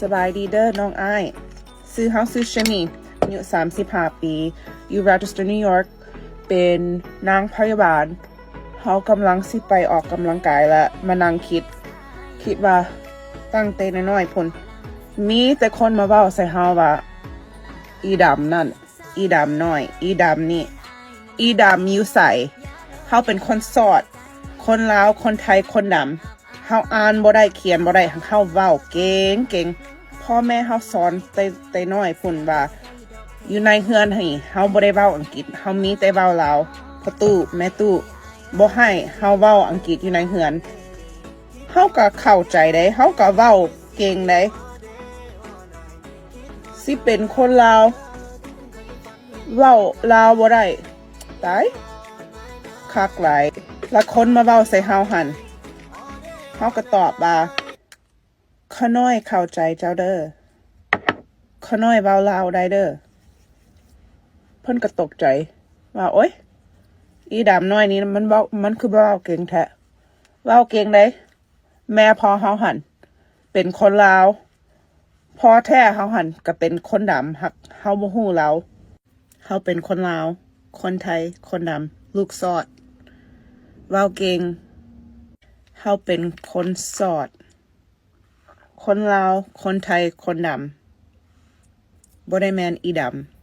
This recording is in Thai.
สบายดีเด้อน้องไอ้ซื้อเฮาซื้อชมีอายุ35 ปี อยู่ Rochester New York เป็นนางพยาบาลเฮากำลังสิไปออกกำลังกายและมานั่งคิด คิดว่าตั้งเตน้อยๆพุ่นมีแต่คนมาเว้าใส่เฮาว่า อีดำนั่น อีดำน้อย อีดำนี่ อีดำอยู่ใส่เฮาเป็นคนสอด คนลาว คนไทย คนดำ เฮาอ่านบ่ได้เขียนบ่ได้เฮาเว้าเก่งเก่งพ่อแม่เฮาสอนแต่แต่น้อยพุ่นว่า อยู่ในเฮือนนี่เฮาบ่ได้เว้าอังกฤษเฮามีแต่เว้าลาวพ่อตู้แม่ตู้บ่ให้เฮาเว้าอังกฤษอยู่ในเฮือนเฮาก็เข้าใจได้เฮาก็เว้าเก่งได้สิเป็นคนลาวเว้าลาวบ่ได้ตายคักหลายแล้วคนมาเว้าใส่เฮาหัน เฮาก็ตอบว่าขน้อยเข้าใจเจ้าเด้อขน้อยเว้าลาวได้เด้อเพิ่นก็ตกใจว่าโอ๊ยอีดำน้อยนี้มันเว้ามันคือเว้าเก่งแท้เว้าเก่งได้แม่พอเฮาหัน เป็นคนลาวพ่อแท้เฮาหันก็เป็นคนดำหักเฮาบ่ฮู้ลาเฮาเป็นคนลาว คนไทย คนดำลูกซอดเว้าเก่ง เฮาเป็นคนสอด คนลาว คนไทย คนดำบ่ได้แมนอีดำ